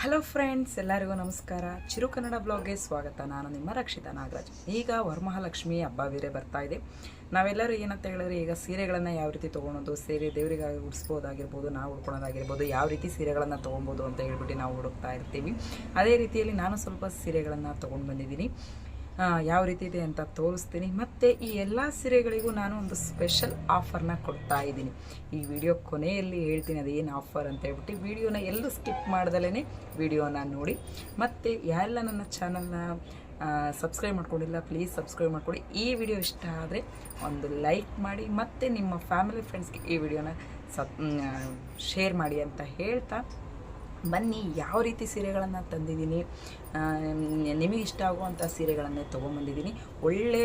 Hello friends ಎಲ್ಲರಿಗೂ ನಮಸ್ಕಾರ. ಚಿರು ಕನ್ನಡ ಬ್ಲಾಗ್ಗೆ ಸ್ವಾಗತ. ನಾನು ನಿಮ್ಮ ರಕ್ಷಿತಾ ನಾಗರಾಜ್. ಈಗ ವರಮಹಾಲಕ್ಷ್ಮಿ ಹಬ್ಬ ಬೇರೆ ಬರ್ತಾ ಇದೆ. ನಾವೆಲ್ಲರೂ ಏನಂತ ಹೇಳಿದ್ರೆ ಈಗ ಸೀರೆಗಳನ್ನು ಯಾವ ರೀತಿ ತೊಗೊಳೋದು, ಸೀರೆ ದೇವರಿಗಾಗಿ ಉಡಿಸ್ಬೋದಾಗಿರ್ಬೋದು, ನಾವು ಉಡ್ಕೊಳೋದಾಗಿರ್ಬೋದು, ಯಾವ ರೀತಿ ಸೀರೆಗಳನ್ನು ತೊಗೊಬೋದು ಅಂತ ಹೇಳ್ಬಿಟ್ಟು ನಾವು ಹುಡುಕ್ತಾ ಇರ್ತೀವಿ. ಅದೇ ರೀತಿಯಲ್ಲಿ ನಾನು ಸ್ವಲ್ಪ ಸೀರೆಗಳನ್ನು ತೊಗೊಂಡು ಬಂದಿದ್ದೀನಿ. ಯಾವ ರೀತಿ ಇದೆ ಅಂತ ತೋರಿಸ್ತೀನಿ. ಮತ್ತು ಈ ಎಲ್ಲ ಸೀರೆಗಳಿಗೂ ನಾನು ಒಂದು ಸ್ಪೆಷಲ್ ಆಫರ್ನ ಕೊಡ್ತಾ ಇದ್ದೀನಿ. ಈ ವಿಡಿಯೋ ಕೊನೆಯಲ್ಲಿ ಹೇಳ್ತೀನಿ ಅದೇನು ಆಫರ್ ಅಂತ ಹೇಳ್ಬಿಟ್ಟು. ವಿಡಿಯೋನ ಎಲ್ಲೂ ಸ್ಕಿಪ್ ಮಾಡ್ದಲೇ ವಿಡಿಯೋನ ನೋಡಿ. ಮತ್ತು ಯಾರೆಲ್ಲ ನನ್ನ ಚಾನಲ್ನ ಸಬ್ಸ್ಕ್ರೈಬ್ ಮಾಡ್ಕೊಂಡಿಲ್ಲ ಪ್ಲೀಸ್ ಸಬ್ಸ್ಕ್ರೈಬ್ ಮಾಡ್ಕೊಳ್ಳಿ ಈ ವಿಡಿಯೋ ಇಷ್ಟ ಆದರೆ ಒಂದು ಲೈಕ್ ಮಾಡಿ, ಮತ್ತು ನಿಮ್ಮ ಫ್ಯಾಮಿಲಿ ಫ್ರೆಂಡ್ಸ್ಗೆ ಈ ವಿಡಿಯೋನ ಸಬ್ ಶೇರ್ ಮಾಡಿ ಅಂತ ಹೇಳ್ತಾ. ಬನ್ನಿ, ಯಾವ ರೀತಿ ಸೀರೆಗಳನ್ನು ತಂದಿದ್ದೀನಿ ನಿಮಗೆ ಇಷ್ಟ ಆಗುವಂಥ ಸೀರೆಗಳನ್ನೇ ತೊಗೊಂಬಂದಿದ್ದೀನಿ. ಒಳ್ಳೆ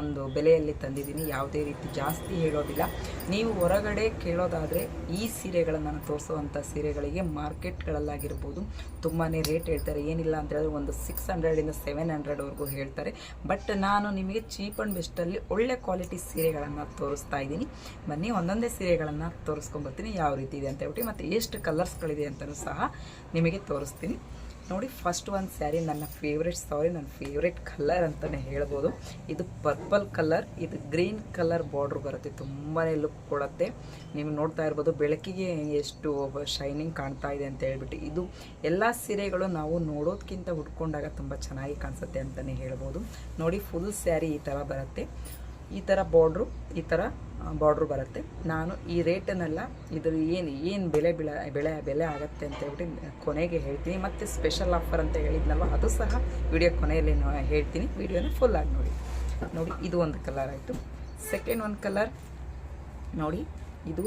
ಒಂದು ಬೆಲೆಯಲ್ಲಿ ತಂದಿದ್ದೀನಿ. ಯಾವುದೇ ರೀತಿ ಜಾಸ್ತಿ ಹೇಳೋದಿಲ್ಲ. ನೀವು ಹೊರಗಡೆ ಕೇಳೋದಾದರೆ ಈ ಸೀರೆಗಳನ್ನು ನಾನು ತೋರಿಸುವಂಥ ಸೀರೆಗಳಿಗೆ ಮಾರ್ಕೆಟ್ಗಳಲ್ಲಾಗಿರ್ಬೋದು. ತುಂಬಾ ರೇಟ್ ಹೇಳ್ತಾರೆ. ಏನಿಲ್ಲ ಅಂತ ಹೇಳಿದ್ರೆ ಒಂದು ಸಿಕ್ಸ್ ಹಂಡ್ರೆಡಿಂದ ಸೆವೆನ್ ಹಂಡ್ರೆಡ್ವರೆಗೂ ಹೇಳ್ತಾರೆ. ಬಟ್ ನಾನು ನಿಮಗೆ ಚೀಪ್ ಆ್ಯಂಡ್ ಬೆಸ್ಟಲ್ಲಿ ಒಳ್ಳೆ ಕ್ವಾಲಿಟಿ ಸೀರೆಗಳನ್ನು ತೋರಿಸ್ತಾ ಇದ್ದೀನಿ. ಬನ್ನಿ, ಒಂದೊಂದೇ ಸೀರೆಗಳನ್ನು ತೋರಿಸ್ಕೊಂಬರ್ತೀನಿ ಯಾವ ರೀತಿ ಇದೆ ಅಂತ ಹೇಳ್ಬಿಟ್ಟು ಮತ್ತು ಎಷ್ಟು ಕಲರ್ಸ್ಗಳಿದೆ ಅಂತಲೂ ಸಹ ನಿಮಗೆ ತೋರಿಸ್ತೀನಿ. ನೋಡಿ ಫಸ್ಟ್ ಒಂದು ಸ್ಯಾರಿ ನನ್ನ ಫೇವ್ರೆಟ್ ಸಾರಿ ನನ್ನ ಫೇವ್ರೆಟ್ ಕಲರ್ ಅಂತಲೇ ಹೇಳ್ಬೋದು. ಇದು ಪರ್ಪಲ್ ಕಲರ್ ಇದು ಗ್ರೀನ್ ಕಲರ್ ಬಾರ್ಡ್ರ್ ಬರುತ್ತೆ ತುಂಬಾ ಲುಕ್ ಕೊಡುತ್ತೆ. ನೀವು ನೋಡ್ತಾ ಇರ್ಬೋದು, ಬೆಳಕಿಗೆ ಎಷ್ಟು ಶೈನಿಂಗ್ ಕಾಣ್ತಾ ಇದೆ ಅಂತ ಹೇಳ್ಬಿಟ್ಟು. ಇದು ಎಲ್ಲ ಸೀರೆಗಳು ನಾವು ನೋಡೋದಕ್ಕಿಂತ ಉಟ್ಕೊಂಡಾಗ ತುಂಬ ಚೆನ್ನಾಗಿ ಕಾಣಿಸುತ್ತೆ ಅಂತಲೇ ಹೇಳ್ಬೋದು. ನೋಡಿ ಫುಲ್ ಸ್ಯಾರಿ ಈ ಥರ ಬರುತ್ತೆ. ಈ ಥರ ಬಾರ್ಡ್ರು ಈ ಥರ ಬಾರ್ಡ್ರು ಬರುತ್ತೆ. ನಾನು ಈ ರೇಟನ್ನೆಲ್ಲ ಇದ್ರ ಏನು ಏನು ಬೆಲೆ ಬೆಳೆ ಬೆಳೆ, ಬೆಲೆ ಆಗುತ್ತೆ ಅಂತ ಹೇಳ್ಬಿಟ್ಟು ಕೊನೆಗೆ ಹೇಳ್ತೀನಿ. ಮತ್ತು ಸ್ಪೆಷಲ್ ಆಫರ್ ಅಂತ ಹೇಳಿದ್ನಲ್ವ, ಅದು ಸಹ ವಿಡಿಯೋ ಕೊನೆಯಲ್ಲಿ ಹೇಳ್ತೀನಿ. ವಿಡಿಯೋನ ಫುಲ್ ಆಗಿ ನೋಡಿ. ನೋಡಿ, ಇದು ಒಂದು ಕಲರ್ ಆಯಿತು. ಸೆಕೆಂಡ್ ಒಂದು ಕಲರ್ ನೋಡಿ, ಇದು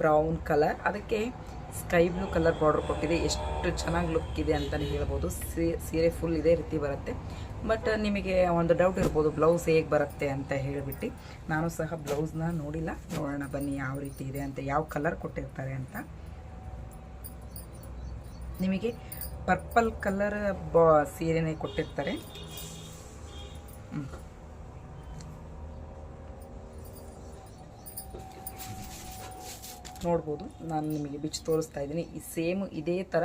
ಬ್ರೌನ್ ಕಲರ್ ಅದಕ್ಕೆ ಸ್ಕೈ ಬ್ಲೂ ಕಲರ್ ಬಾರ್ಡರ್ ಕೊಟ್ಟಿದೆ. ಎಷ್ಟು ಚೆನ್ನಾಗಿ ಲುಕ್ ಇದೆ ಅಂತಲೇ ಹೇಳ್ಬೋದು. ಸೀರೆ ಫುಲ್ ಇದೇ ರೀತಿ ಬರುತ್ತೆ. ಬಟ್ ನಿಮಗೆ ಒಂದು ಡೌಟ್ ಇರ್ಬೋದು ಬ್ಲೌಸ್ ಹೇಗೆ ಬರುತ್ತೆ ಅಂತ ಹೇಳಿಬಿಟ್ಟು. ನಾನು ಸಹ ಬ್ಲೌಸ್ನ ನೋಡಿಲ್ಲ. ನೋಡೋಣ ಬನ್ನಿ ಯಾವ ರೀತಿ ಇದೆ ಅಂತ, ಯಾವ ಕಲರ್ ಕೊಟ್ಟಿರ್ತಾರೆ ಅಂತ. ನಿಮಗೆ ಪರ್ಪಲ್ ಕಲರ್ ಬಾ, ಸೀರೆನೇ ಕೊಟ್ಟಿರ್ತಾರೆ. ನೋಡ್ಬೋದು. ನಾನು ನಿಮಗೆ ಬಿಚ್ಚಿ ತೋರಿಸ್ತಾ ಇದ್ದೀನಿ. ಈ ಸೇಮ್ ಇದೇ ಥರ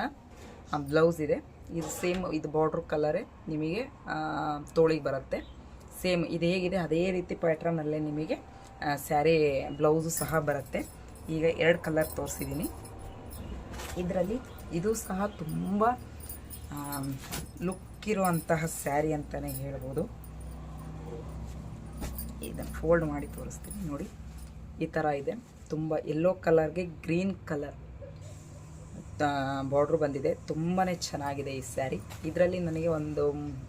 ಬ್ಲೌಸ್ ಇದೆ. ಇದು ಸೇಮ್ ಇದು ಬಾರ್ಡ್ರ್ ಕಲರೇ ನಿಮಗೆ ತೋಳಿಗೆ ಬರುತ್ತೆ. ಸೇಮ್ ಇದು ಹೇಗಿದೆ, ಅದೇ ರೀತಿ ಪ್ಯಾಟ್ರನಲ್ಲೇ ನಿಮಗೆ ಸ್ಯಾರಿ ಬ್ಲೌಸು ಸಹ ಬರುತ್ತೆ. ಈಗ ಎರಡು ಕಲರ್ ತೋರಿಸಿದ್ದೀನಿ. ಇದರಲ್ಲಿ ಇದು ಸಹ ತುಂಬ ಲುಕ್ ಇರುವಂತಹ ಸ್ಯಾರಿ ಅಂತಲೇ ಹೇಳ್ಬೋದು. ಇದನ್ನು ಫೋಲ್ಡ್ ಮಾಡಿ ತೋರಿಸ್ತೀನಿ ನೋಡಿ. ಈ ಥರ ಇದೆ. ತುಂಬ ಯೆಲ್ಲೋ ಕಲರ್ಗೆ ಗ್ರೀನ್ ಕಲರ್ ಬಾರ್ಡ್ರ್ ಬಂದಿದೆ. ತುಂಬಾ ಚೆನ್ನಾಗಿದೆ ಈ ಸ್ಯಾರಿ ಇದರಲ್ಲಿ ನನಗೆ ಒಂದು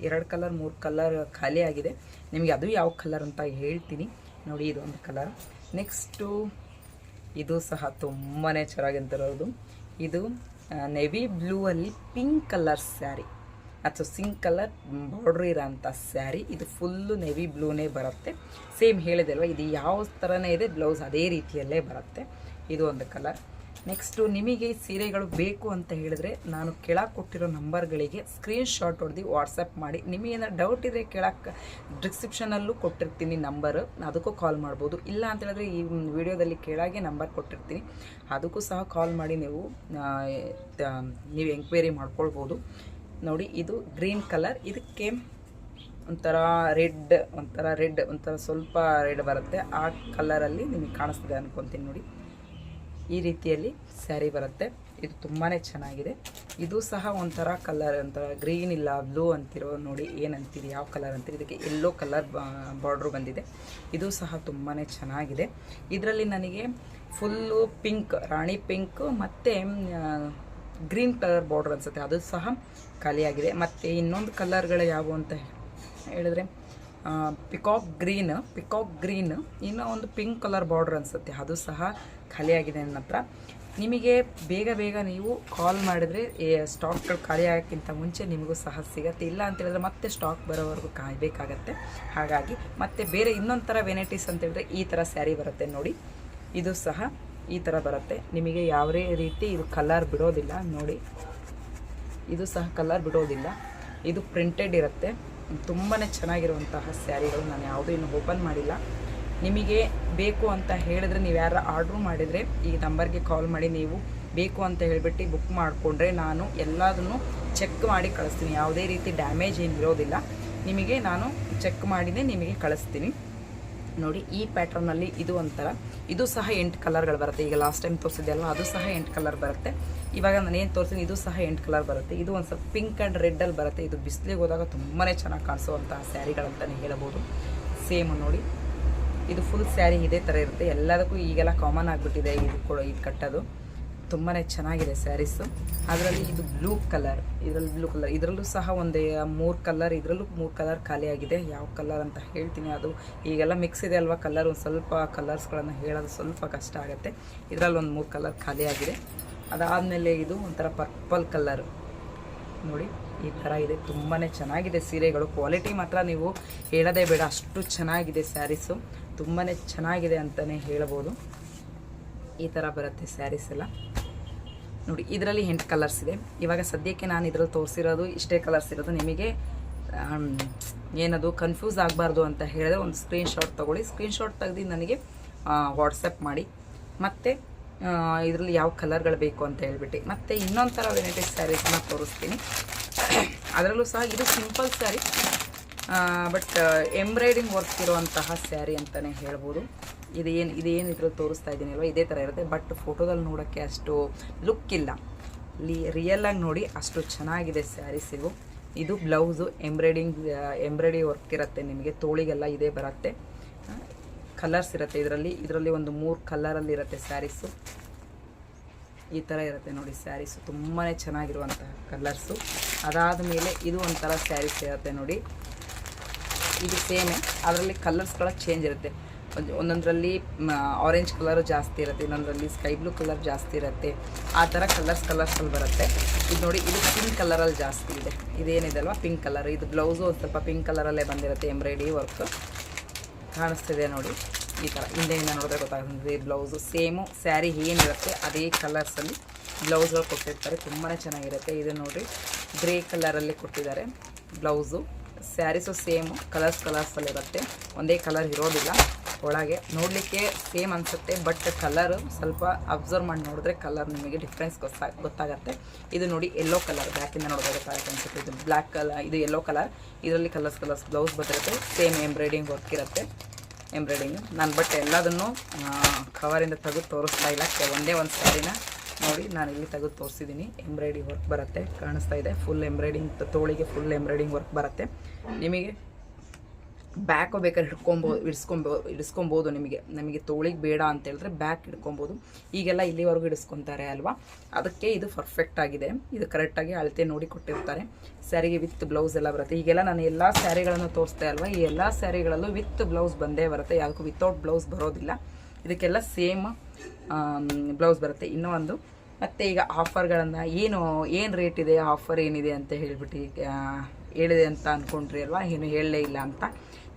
ಎರಡು ಕಲರ್ ಮೂರು ಕಲರ್ ಖಾಲಿ ಆಗಿದೆ. ನಿಮಗೆ ಅದು ಯಾವ ಕಲರ್ ಅಂತ ಹೇಳ್ತೀನಿ. ನೋಡಿ ಇದೊಂದು ಕಲರ್ ನೆಕ್ಸ್ಟು ಇದು ಸಹ ತುಂಬಾ ಚೆನ್ನಾಗಿರೋದು ಇದು ನೆವಿ ಬ್ಲೂ ಅಲ್ಲಿ ಪಿಂಕ್ ಕಲರ್ ಸ್ಯಾರಿ ಅಥವಾ ಸಿಂಕ್ ಕಲರ್, ಬಾರ್ಡ್ರ್ ಇರೋಂಥ ಸ್ಯಾರಿ. ಇದು ಫುಲ್ಲು ನೆವಿ ಬ್ಲೂನೇ ಬರುತ್ತೆ. ಸೇಮ್ ಹೇಳಿದೆ ಅಲ್ವಾ ಇದು ಯಾವ ಥರನೇ ಇದೆ, ಬ್ಲೌಸ್ ಅದೇ ರೀತಿಯಲ್ಲೇ ಬರುತ್ತೆ. ಇದು ಒಂದು ಕಲರ್. ನೆಕ್ಸ್ಟು ನಿಮಗೆ ಸೀರೆಗಳು ಬೇಕು ಅಂತ ಹೇಳಿದ್ರೆ ನಾನು ಕೆಳಗೆ ಕೊಟ್ಟಿರೋ ನಂಬರ್ಗಳಿಗೆ ಸ್ಕ್ರೀನ್ ಶಾಟ್ ಹೊಡೆದು ವಾಟ್ಸಪ್ ಮಾಡಿ. ನಿಮಗೇನಾದ್ರು ಡೌಟ್ ಇದ್ದರೆ ಕೆಳಗೆ ಡಿಸ್ಕ್ರಿಪ್ಷನಲ್ಲೂ ಕೊಟ್ಟಿರ್ತೀನಿ ನಂಬರ್. ಅದಕ್ಕೂ ಕಾಲ್ ಮಾಡ್ಬೋದು. ಇಲ್ಲ ಅಂತ ಹೇಳಿದ್ರೆ ಈ ವಿಡಿಯೋದಲ್ಲಿ ಕೆಳಗೆ ನಂಬರ್ ಕೊಟ್ಟಿರ್ತೀನಿ. ಅದಕ್ಕೂ ಸಹ ಕಾಲ್ ಮಾಡಿ ನೀವು ನೀವು ಎಂಕ್ವೈರಿ ಮಾಡ್ಕೊಳ್ಬೋದು. ನೋಡಿ, ಇದು ಗ್ರೀನ್ ಕಲರ್ ಇದಕ್ಕೆ ಒಂಥರ ರೆಡ್ ಒಂಥರ ರೆಡ್, ಒಂಥರ ಸ್ವಲ್ಪ ರೆಡ್ ಬರುತ್ತೆ. ಆ ಕಲರಲ್ಲಿ ನಿಮಗೆ ಕಾಣಿಸ್ತಿದೆ ಅನ್ಕೊತೀನಿ ನೋಡಿ. ಈ ರೀತಿಯಲ್ಲಿ ಸ್ಯಾರಿ ಬರುತ್ತೆ. ಇದು ತುಂಬಾ ಚೆನ್ನಾಗಿದೆ. ಇದು ಸಹ ಒಂಥರ ಕಲರ್, ಒಂಥರ ಗ್ರೀನ್ ಇಲ್ಲ, ಬ್ಲೂ ಅಂತಿರೋ ನೋಡಿ, ಏನಂತೀರಿ, ಯಾವ ಕಲರ್ ಅಂತೀರಿ? ಇದಕ್ಕೆ ಎಲ್ಲೋ ಕಲರ್ ಬಾರ್ಡ್ರು ಬಂದಿದೆ. ಇದು ಸಹ ತುಂಬಾ ಚೆನ್ನಾಗಿದೆ. ಇದರಲ್ಲಿ ನನಗೆ ಫುಲ್ಲು ಪಿಂಕ್, ರಾಣಿ ಪಿಂಕ್ ಮತ್ತು ಗ್ರೀನ್ ಕಲರ್ ಬಾರ್ಡ್ರ್ ಅನಿಸುತ್ತೆ. ಅದು ಸಹ ಖಾಲಿಯಾಗಿದೆ. ಮತ್ತು ಇನ್ನೊಂದು ಕಲರ್ಗಳು ಯಾವುವು ಅಂತ ಹೇಳಿದ್ರೆ ಪಿಕಾಕ್ ಗ್ರೀನ್ ಪಿಕಾಕ್ ಗ್ರೀನ್, ಇನ್ನೂ ಒಂದು ಪಿಂಕ್ ಕಲರ್ ಬಾರ್ಡ್ರ್ ಅನಿಸುತ್ತೆ. ಅದು ಸಹ ಖಾಲಿಯಾಗಿದೆ ನನ್ನ ಹತ್ರ. ನಿಮಗೆ ಬೇಗ ಬೇಗ ನೀವು ಕಾಲ್ ಮಾಡಿದ್ರೆ ಸ್ಟಾಕ್ಗಳು ಖಾಲಿ ಆಗೋಕ್ಕಿಂತ ಮುಂಚೆ ನಿಮಗೂ ಸಹ ಸಿಗತ್ತೆ. ಇಲ್ಲ ಅಂತ ಹೇಳಿದ್ರೆ ಮತ್ತೆ ಸ್ಟಾಕ್ ಬರೋವರೆಗೂ ಕಾಯಬೇಕಾಗತ್ತೆ. ಹಾಗಾಗಿ ಮತ್ತೆ ಬೇರೆ ಇನ್ನೊಂದು ಥರ ವೆನೈಟೀಸ್ ಅಂತ ಹೇಳಿದ್ರೆ ಈ ಥರ ಸ್ಯಾರಿ ಬರುತ್ತೆ ನೋಡಿ. ಇದು ಸಹ ಈ ಥರ ಬರುತ್ತೆ. ನಿಮಗೆ ಯಾವುದೇ ರೀತಿ ಇದು ಕಲರ್ ಬಿಡೋದಿಲ್ಲ, ನೋಡಿ. ಇದು ಸಹ ಕಲರ್ ಬಿಡೋದಿಲ್ಲ. ಇದು ಪ್ರಿಂಟೆಡ್ ಇರುತ್ತೆ. ತುಂಬಾ ಚೆನ್ನಾಗಿರುವಂತಹ ಸ್ಯಾರಿಗಳು, ನಾನು ಯಾವುದೂ ಇನ್ನು ಓಪನ್ ಮಾಡಿಲ್ಲ. ನಿಮಗೆ ಬೇಕು ಅಂತ ಹೇಳಿದ್ರೆ ನೀವು ಯಾರು ಆರ್ಡ್ರು ಮಾಡಿದರೆ ಈ ನಂಬರ್ಗೆ ಕಾಲ್ ಮಾಡಿ, ನೀವು ಬೇಕು ಅಂತ ಹೇಳಿಬಿಟ್ಟು ಬುಕ್ ಮಾಡಿಕೊಂಡ್ರೆ ನಾನು ಎಲ್ಲದನ್ನು ಚೆಕ್ ಮಾಡಿ ಕಳಿಸ್ತೀನಿ. ಯಾವುದೇ ರೀತಿ ಡ್ಯಾಮೇಜ್ ಏನು ಇರೋದಿಲ್ಲ. ನಿಮಗೆ ನಾನು ಚೆಕ್ ಮಾಡಿನೇ ನಿಮಗೆ ಕಳಿಸ್ತೀನಿ. ನೋಡಿ, ಈ ಪ್ಯಾಟ್ರನ್ನಲ್ಲಿ ಇದು ಒಂಥರ ಇದು ಸಹ ಎಂಟು ಕಲರ್ಗಳು ಬರುತ್ತೆ. ಈಗ ಲಾಸ್ಟ್ ಟೈಮ್ ತೋರಿಸಿದ್ದೆಲ್ಲ ಅದು ಸಹ ಎಂಟು ಕಲರ್ ಬರುತ್ತೆ. ಇವಾಗ ನಾನು ಏನು ತೋರಿಸ್ತೀನಿ ಇದು ಸಹ ಎಂಟು ಕಲರ್ ಬರುತ್ತೆ. ಇದು ಒಂದು ಸ್ವಲ್ಪ ಪಿಂಕ್ ಆ್ಯಂಡ್ ರೆಡ್ಡಲ್ಲಿ ಬರುತ್ತೆ. ಇದು ಬಿಸಿಲಿಗೆ ಹೋದಾಗ ತುಂಬಾ ಚೆನ್ನಾಗಿ ಕಾಣಿಸುವಂತಹ ಸ್ಯಾರಿಗಳಂತಲೇ ಹೇಳಬಹುದು ಸೇಮ್ ನೋಡಿ. ಇದು ಫುಲ್ ಸ್ಯಾರಿ ಇದೇ ಥರ ಇರುತ್ತೆ. ಎಲ್ಲದಕ್ಕೂ ಈಗೆಲ್ಲ ಕಾಮನ್ ಆಗಿಬಿಟ್ಟಿದೆ ಇದು ಕೂಡ ಇದು ಕಟ್ಟೋದು. ತುಂಬಾ ಚೆನ್ನಾಗಿದೆ ಸ್ಯಾರೀಸು ಅದರಲ್ಲಿ ಇದು ಬ್ಲೂ ಕಲರ್ ಇದರಲ್ಲಿ ಬ್ಲೂ ಕಲರ್ ಇದರಲ್ಲೂ ಸಹ ಒಂದೇ ಮೂರು ಕಲರ್ ಇದರಲ್ಲೂ ಮೂರು ಕಲರ್ ಖಾಲಿಯಾಗಿದೆ ಯಾವ ಕಲರ್ ಅಂತ ಹೇಳ್ತೀನಿ. ಅದು ಈಗೆಲ್ಲ ಮಿಕ್ಸ್ ಇದೆ ಅಲ್ವಾ? ಕಲರ್ ಒಂದು ಸ್ವಲ್ಪ ಕಲರ್ಸ್ಗಳನ್ನು ಹೇಳೋದು ಸ್ವಲ್ಪ ಕಷ್ಟ ಆಗುತ್ತೆ. ಇದರಲ್ಲಿ ಒಂದು ಮೂರು ಕಲರ್ ಖಾಲಿಯಾಗಿದೆ ಅದಾದಮೇಲೆ ಇದು ಒಂಥರ ಪರ್ಪಲ್ ಕಲರ್ ನೋಡಿ, ಈ ಥರ ಇದೆ. ತುಂಬಾ ಚೆನ್ನಾಗಿದೆ ಸೀರೆಗಳು. ಕ್ವಾಲಿಟಿ ಮಾತ್ರ ನೀವು ಹೇಳೋದೇ ಬೇಡ. ಅಷ್ಟು ಚೆನ್ನಾಗಿದೆ ಸ್ಯಾರೀಸು ತುಂಬಾ ಚೆನ್ನಾಗಿದೆ ಅಂತಲೇ ಹೇಳ್ಬೋದು. ಈ ಥರ ಬರುತ್ತೆ ಸ್ಯಾರೀಸ್ ಎಲ್ಲ. ನೋಡಿ, ಇದರಲ್ಲಿ ಎಂಟು ಕಲರ್ಸ್ ಇದೆ. ಇವಾಗ ಸದ್ಯಕ್ಕೆ ನಾನು ಇದರಲ್ಲಿ ತೋರಿಸಿರೋದು ಇಷ್ಟೇ ಕಲರ್ಸ್ ಇರೋದು. ನಿಮಗೆ ಏನದು ಕನ್ಫ್ಯೂಸ್ ಆಗಬಾರ್ದು ಅಂತ ಹೇಳಿದ್ರೆ ಒಂದು ಸ್ಕ್ರೀನ್ಶಾಟ್ ತೊಗೊಳ್ಳಿ. ಸ್ಕ್ರೀನ್ಶಾಟ್ ತೆಗೆದು ನನಗೆ ವಾಟ್ಸಪ್ ಮಾಡಿ. ಮತ್ತು ಇದರಲ್ಲಿ ಯಾವ ಕಲರ್ಗಳು ಬೇಕು ಅಂತ ಹೇಳ್ಬಿಟ್ಟು. ಮತ್ತು ಇನ್ನೊಂದು ಥರ ವೆರೈಟಿ ಸ್ಯಾರೀಸ್ನ ತೋರಿಸ್ತೀನಿ. ಅದರಲ್ಲೂ ಸಹ ಇದು simple sari but embroidery work ಇರುವಂತಹ ಸ್ಯಾರಿ ಅಂತಲೇ ಹೇಳ್ಬೋದು. ಇದೇನು ಇದೇನು ಇದ್ರಲ್ಲಿ ತೋರಿಸ್ತಾ ಇದ್ದೀನಿ ಅಲ್ವಾ? ಇದೇ ಥರ ಇರುತ್ತೆ. ಬಟ್ ಫೋಟೋದಲ್ಲಿ ನೋಡೋಕ್ಕೆ ಅಷ್ಟು ಲುಕ್ ಇಲ್ಲ. ಲಿ ರಿಯಲ್ಲಾಗಿ ನೋಡಿ ಅಷ್ಟು ಚೆನ್ನಾಗಿದೆ ಸ್ಯಾರೀಸ್ ಇದು ಬ್ಲೌಸು ಎಂಬ್ರಾಯ್ಡಿಂಗ್ ಎಂಬ್ರಾಯ್ಡಿ ವರ್ಕ್ ಇರುತ್ತೆ ನಿಮಗೆ. ತೋಳಿಗೆಲ್ಲ ಇದೇ ಬರುತ್ತೆ. ಕಲರ್ಸ್ ಇರುತ್ತೆ ಇದರಲ್ಲಿ. ಇದರಲ್ಲಿ ಒಂದು ಮೂರು ಕಲರಲ್ಲಿ ಇರುತ್ತೆ ಸ್ಯಾರೀಸು ಈ ಥರ ಇರುತ್ತೆ ನೋಡಿ ಸ್ಯಾರೀಸು ತುಂಬಾ ಚೆನ್ನಾಗಿರುವಂತಹ ಕಲರ್ಸು ಅದಾದ ಮೇಲೆ ಇದು ಒಂಥರ ಸ್ಯಾರೀಸ್ ಇರುತ್ತೆ ನೋಡಿ. ಇದು ಸೇಮೇ ಅದರಲ್ಲಿ ಕಲರ್ಸ್ಗಳ ಚೇಂಜ್ ಇರುತ್ತೆ. ಒಂದೊಂದರಲ್ಲಿ ಆರೆಂಜ್ ಕಲರು ಜಾಸ್ತಿ ಇರುತ್ತೆ, ಇನ್ನೊಂದರಲ್ಲಿ ಸ್ಕೈ ಬ್ಲೂ ಕಲರ್ ಜಾಸ್ತಿ ಇರುತ್ತೆ. ಆ ಥರ ಕಲರ್ಸ್ ಕಲರ್ಸಲ್ಲಿ ಬರುತ್ತೆ. ಇದು ನೋಡಿ, ಇದು ಪಿಂಕ್ ಕಲರಲ್ಲಿ ಜಾಸ್ತಿ ಇದೆ. ಇದೇನಿದೆ ಅಲ್ವಾ ಪಿಂಕ್ ಕಲರ್ ಇದು ಬ್ಲೌಸು ಒಂದು ಸ್ವಲ್ಪ ಪಿಂಕ್ ಕಲರಲ್ಲೇ ಬಂದಿರುತ್ತೆ ಎಂಬ್ರಾಯ್ಡಿ ವರ್ಕ್ ಕಾಣಿಸ್ತಿದೆ ನೋಡಿ, ಈ ಥರ. ಹಿಂದೆಯಿಂದ ನೋಡಿದ್ರೆ ಗೊತ್ತಾಗ್ತದೆ ಬ್ಲೌಸು ಸೇಮು ಸ್ಯಾರಿ ಏನಿರುತ್ತೆ, ಅದೇ ಕಲರ್ಸಲ್ಲಿ ಬ್ಲೌಸ್ಗಳು ಕೊಟ್ಟಿರ್ತಾರೆ. ತುಂಬಾ ಚೆನ್ನಾಗಿರುತ್ತೆ. ಇದು ನೋಡಿ ಗ್ರೇ ಕಲರಲ್ಲಿ ಕೊಟ್ಟಿದ್ದಾರೆ ಬ್ಲೌಸು ಸ್ಯಾರೀಸು ಸೇಮು ಕಲರ್ಸ್ ಕಲರ್ಸಲ್ಲಿರುತ್ತೆ ಒಂದೇ ಕಲರ್ ಇರೋದಿಲ್ಲ. ಒಳಗೆ ನೋಡಲಿಕ್ಕೆ ಸೇಮ್ ಅನಿಸುತ್ತೆ ಬಟ್ ಕಲರ್ ಸ್ವಲ್ಪ ಅಬ್ಸರ್ವ್ ಮಾಡಿ ನೋಡಿದ್ರೆ ಕಲರ್ ನಿಮಗೆ ಡಿಫ್ರೆನ್ಸ್ ಗೊತ್ತಾ, ಗೊತ್ತಾಗುತ್ತೆ. ಇದು ನೋಡಿ ಎಲ್ಲೋ ಕಲರ್ ಬ್ಯಾಕಿಂದ ನೋಡಬೇಕಾಗುತ್ತೆ ಅನಿಸುತ್ತೆ ಅನ್ಸುತ್ತೆ. ಇದು ಬ್ಲ್ಯಾಕ್ ಕಲರ್ ಇದು ಎಲ್ಲೋ ಕಲರ್ ಇದರಲ್ಲಿ ಕಲರ್ಸ್ ಕಲರ್ಸ್ ಬ್ಲೌಸ್ ಬಂದಿರುತ್ತೆ. ಸೇಮ್ ಎಂಬ್ರಾಯ್ಡಿಂಗ್ ವರ್ಕ್ ಇರುತ್ತೆ. ಎಂಬ್ರಾಯ್ಡಿಂಗ್ ನಾನು ಬಟ್ ಎಲ್ಲದನ್ನು ಕವರಿಂದ ತೆಗೆದು ತೋರಿಸ್ತಾ ಇಲ್ಲ. ಒಂದೇ ಒಂದು ಸ್ಯಾರಿನ ನೋಡಿ ನಾನು ಇಲ್ಲಿ ತೆಗೆದು ತೋರಿಸಿದ್ದೀನಿ ಎಂಬ್ರಾಯ್ಡಿಂಗ್ ವರ್ಕ್ ಬರುತ್ತೆ, ಕಾಣಿಸ್ತಾ ಇದೆ. ಫುಲ್ ಎಂಬ್ರಾಯ್ಡಿಂಗ್ ತೋಳಿಗೆ ಫುಲ್ ಎಂಬ್ರಾಯ್ಡಿಂಗ್ ವರ್ಕ್ ಬರುತ್ತೆ. ನಿಮಗೆ ಬ್ಯಾಕು ಬೇಕಾದ್ರೆ ಹಿಡ್ಕೊಬೋದು ಇಡಿಸ್ಕೊಬೋ, ಇಡ್ಸ್ಕೊಬೋದು ನಿಮಗೆ, ನಮಗೆ ತೋಳಿಗೆ ಬೇಡ ಅಂತ ಹೇಳಿದ್ರೆ ಬ್ಯಾಕ್ ಹಿಡ್ಕೊಬೋದು. ಈಗೆಲ್ಲ ಇಲ್ಲಿವರೆಗೂ ಇಡಿಸ್ಕೊತಾರೆ ಅಲ್ವಾ? ಅದಕ್ಕೆ ಇದು ಪರ್ಫೆಕ್ಟ್ ಆಗಿದೆ. ಇದು ಕರೆಕ್ಟಾಗಿ ಅಳತೆ ನೋಡಿ ಕೊಟ್ಟಿರ್ತಾರೆ. ಸ್ಯಾರಿಗೆ ವಿತ್ ಬ್ಲೌಸ್ ಎಲ್ಲ ಬರುತ್ತೆ. ಈಗೆಲ್ಲ ನಾನು ಎಲ್ಲ ಸ್ಯಾರಿಗಳನ್ನು ತೋರಿಸ್ತೆ ಅಲ್ವಾ? ಈ ಎಲ್ಲ ಸ್ಯಾರಿಗಳಲ್ಲೂ ವಿತ್ ಬ್ಲೌಸ್ ಬಂದೇ ಬರುತ್ತೆ. ಯಾವುದಕ್ಕೂ ವಿತೌಟ್ ಬ್ಲೌಸ್ ಬರೋದಿಲ್ಲ. ಇದಕ್ಕೆಲ್ಲ ಸೇಮ್ ಬ್ಲೌಸ್ ಬರುತ್ತೆ. ಇನ್ನೂ ಒಂದು ಮತ್ತು ಈಗ ಆಫರ್ಗಳನ್ನು ಏನು ಏನು ರೇಟ್ ಇದೆ? ಆಫರ್ ಏನಿದೆ ಅಂತ ಹೇಳಿಬಿಟ್ಟು ಹೇಳಿದೆ ಅಂತ ಅಂದ್ಕೊಂಡ್ರಿ ಅಲ್ವಾ? ಏನು ಹೇಳಲೇ ಇಲ್ಲ ಅಂತ.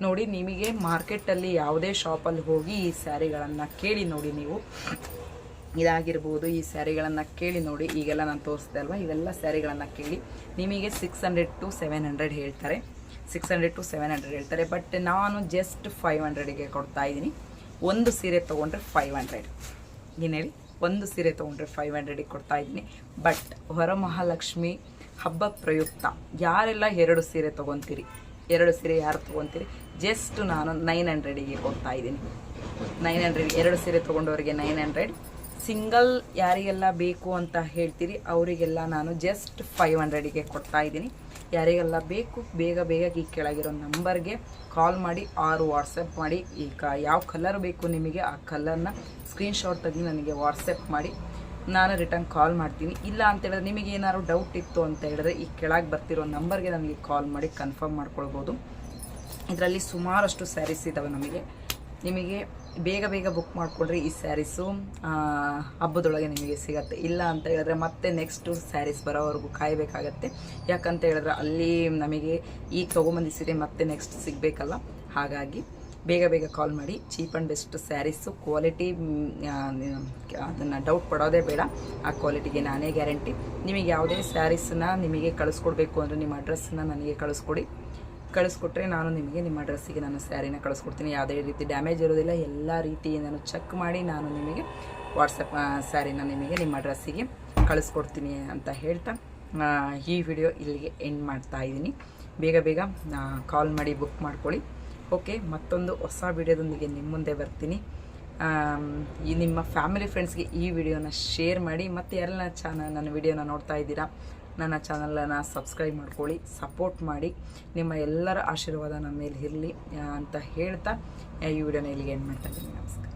ನೋಡಿ, ನಿಮಗೆ ಮಾರ್ಕೆಟಲ್ಲಿ ಯಾವುದೇ ಶಾಪಲ್ಲಿ ಹೋಗಿ ಈ ಸ್ಯಾರಿಗಳನ್ನು ಕೇಳಿ ನೋಡಿ ನೀವು. ಇದಾಗಿರ್ಬೋದು, ಈ ಸ್ಯಾರಿಗಳನ್ನು ಕೇಳಿ ನೋಡಿ. ಈಗೆಲ್ಲ ನಾನು ತೋರಿಸ್ದೆ ಅಲ್ವಾ? ಇವೆಲ್ಲ ಸ್ಯಾರಿಗಳನ್ನು ಕೇಳಿ. ನಿಮಗೆ six hundred to seven hundred ಹೇಳ್ತಾರೆ. Six hundred to seven hundred ಹೇಳ್ತಾರೆ. ಬಟ್ ನಾನು ಜಸ್ಟ್ ಫೈವ್ ಹಂಡ್ರೆಡಿಗೆ ಕೊಡ್ತಾ ಇದ್ದೀನಿ. ಒಂದು ಸೀರೆ ತೊಗೊಂಡ್ರೆ ಫೈವ್ ಹಂಡ್ರೆಡ್ ಏನು ಹೇಳಿ? ಒಂದು ಸೀರೆ ತೊಗೊಂಡ್ರೆ ಫೈವ್ ಹಂಡ್ರೆಡಿಗೆ ಕೊಡ್ತಾ ಇದ್ದೀನಿ. ಬಟ್ ಹೊರಮಹಾಲಕ್ಷ್ಮಿ ಹಬ್ಬ ಪ್ರಯುಕ್ತ. ಯಾರೆಲ್ಲ ಎರಡು ಸೀರೆ ತೊಗೊತೀರಿ? ಎರಡು ಸೀರೆ ಯಾರು ತೊಗೊತೀರಿ? ಜಸ್ಟ್ ನಾನು ನೈನ್ ಹಂಡ್ರೆಡಿಗೆ ಕೊಡ್ತಾ ಇದ್ದೀನಿ. ನೈನ್ ಹಂಡ್ರೆಡ್ ಎರಡು ಸೀರೆ ತೊಗೊಂಡವರಿಗೆ ನೈನ್ ಹಂಡ್ರೆಡ್ ಸಿಂಗಲ್ ಯಾರಿಗೆಲ್ಲ ಬೇಕು ಅಂತ ಹೇಳ್ತೀರಿ, ಅವರಿಗೆಲ್ಲ ನಾನು ಜಸ್ಟ್ ಫೈವ್ ಹಂಡ್ರೆಡಿಗೆ ಕೊಡ್ತಾ ಇದ್ದೀನಿ. ಯಾರಿಗೆಲ್ಲ ಬೇಕು, ಬೇಗ ಬೇಗ ಈ ಕೆಳಗಿರೋ ನಂಬರ್ಗೆ ಕಾಲ್ ಮಾಡಿ, ಆರು ವಾಟ್ಸಪ್ ಮಾಡಿ. ಈಗ ಯಾವ ಕಲರ್ ಬೇಕು ನಿಮಗೆ, ಆ ಕಲರ್ನ ಸ್ಕ್ರೀನ್ಶಾಟ್ ತೆಗೆದು ನನಗೆ ವಾಟ್ಸಪ್ ಮಾಡಿ. ನಾನು ರಿಟರ್ನ್ ಕಾಲ್ ಮಾಡ್ತೀನಿ. ಇಲ್ಲ ಅಂತ ಹೇಳಿದ್ರೆ ನಿಮಗೆ ಏನಾದ್ರು ಡೌಟ್ ಇತ್ತು ಅಂತ ಹೇಳಿದ್ರೆ ಈ ಕೆಳಗೆ ಬರ್ತಿರೋ ನಂಬರ್ಗೆ ನನಗೆ ಕಾಲ್ ಮಾಡಿ ಕನ್ಫರ್ಮ್ ಮಾಡ್ಕೊಳ್ಬೋದು. ಇದರಲ್ಲಿ ಸುಮಾರಷ್ಟು ಸ್ಯಾರೀಸ್ ಇದ್ದಾವೆ ನಮಗೆ. ನಿಮಗೆ ಬೇಗ ಬೇಗ ಬುಕ್ ಮಾಡಿಕೊಂಡ್ರೆ ಈ ಸ್ಯಾರೀಸು ಹಬ್ಬದೊಳಗೆ ನಿಮಗೆ ಸಿಗತ್ತೆ. ಇಲ್ಲ ಅಂತ ಹೇಳಿದ್ರೆ ಮತ್ತೆ ನೆಕ್ಸ್ಟು ಸ್ಯಾರೀಸ್ ಬರೋವರೆಗೂ ಕಾಯಬೇಕಾಗತ್ತೆ. ಯಾಕಂತ ಹೇಳಿದ್ರೆ ಅಲ್ಲಿ ನಮಗೆ ಈಗ ತೊಗೊಂಬಂದಿಸಿದೆ ಮತ್ತೆ ನೆಕ್ಸ್ಟ್ ಸಿಗಬೇಕಲ್ಲ. ಹಾಗಾಗಿ ಬೇಗ ಬೇಗ ಕಾಲ್ ಮಾಡಿ. Cheap and best saris quality ಅದನ್ನು ಡೌಟ್ ಪಡೋದೇ ಬೇಡ. ಆ ಕ್ವಾಲಿಟಿಗೆ ನಾನೇ ಗ್ಯಾರಂಟಿ ನಿಮಗೆ ಯಾವುದೇ ಸ್ಯಾರೀಸನ್ನ ನಿಮಗೆ ಕಳಿಸ್ಕೊಡ್ಬೇಕು ಅಂದರೆ ನಿಮ್ಮ ಅಡ್ರೆಸ್ಸನ್ನ ನನಗೆ ಕಳಿಸ್ಕೊಡಿ. ಕಳಿಸ್ಕೊಟ್ರೆ ನಾನು ನಿಮಗೆ ನಿಮ್ಮ ಅಡ್ರೆಸ್ಸಿಗೆ ನಾನು ಸ್ಯಾರಿನ ಕಳಿಸ್ಕೊಡ್ತೀನಿ. ಯಾವುದೇ ರೀತಿ ಡ್ಯಾಮೇಜ್ ಇರೋದಿಲ್ಲ ಎಲ್ಲ ರೀತಿ ನಾನು ಚೆಕ್ ಮಾಡಿ ನಾನು ನಿಮಗೆ ವಾಟ್ಸಪ್ ಸ್ಯಾರಿನ ನಿಮಗೆ ನಿಮ್ಮ ಅಡ್ರೆಸ್ಸಿಗೆ ಕಳಿಸ್ಕೊಡ್ತೀನಿ ಅಂತ ಹೇಳ್ತಾ ಈ ವಿಡಿಯೋ ಇಲ್ಲಿಗೆ ಎಂಡ್ ಮಾಡ್ತಾ ಇದ್ದೀನಿ. ಬೇಗ ಬೇಗ ಕಾಲ್ ಮಾಡಿ ಬುಕ್ ಮಾಡ್ಕೊಳ್ಳಿ. ಓಕೆ, ಮತ್ತೊಂದು ಹೊಸ ವಿಡಿಯೋದೊಂದಿಗೆ ನಿಮ್ಮ ಮುಂದೆ ಬರ್ತೀನಿ. ಈ ನಿಮ್ಮ ಫ್ಯಾಮಿಲಿ ಫ್ರೆಂಡ್ಸ್ಗೆ ಈ ವಿಡಿಯೋನ ಶೇರ್ ಮಾಡಿ, ಮತ್ತು ಯಾರೆಲ್ಲ ಚಾನಲ್ ನನ್ನ ವಿಡಿಯೋನ ನೋಡ್ತಾ ಇದ್ದೀರಾ, ನನ್ನ ಚಾನಲನ್ನು ಸಬ್ಸ್ಕ್ರೈಬ್ ಮಾಡ್ಕೊಳ್ಳಿ, ಸಪೋರ್ಟ್ ಮಾಡಿ, ನಿಮ್ಮ ಎಲ್ಲರ ಆಶೀರ್ವಾದ ನಮ್ಮ ಮೇಲೆ ಇರಲಿ ಅಂತ ಹೇಳ್ತಾ, ಈ ವಿಡಿಯೋನ ಇಲ್ಲಿಗೆ ಎಂಡ್ ಮಾಡ್ತಾ ಇದ್ದೀನಿ. ನಮಸ್ಕಾರ.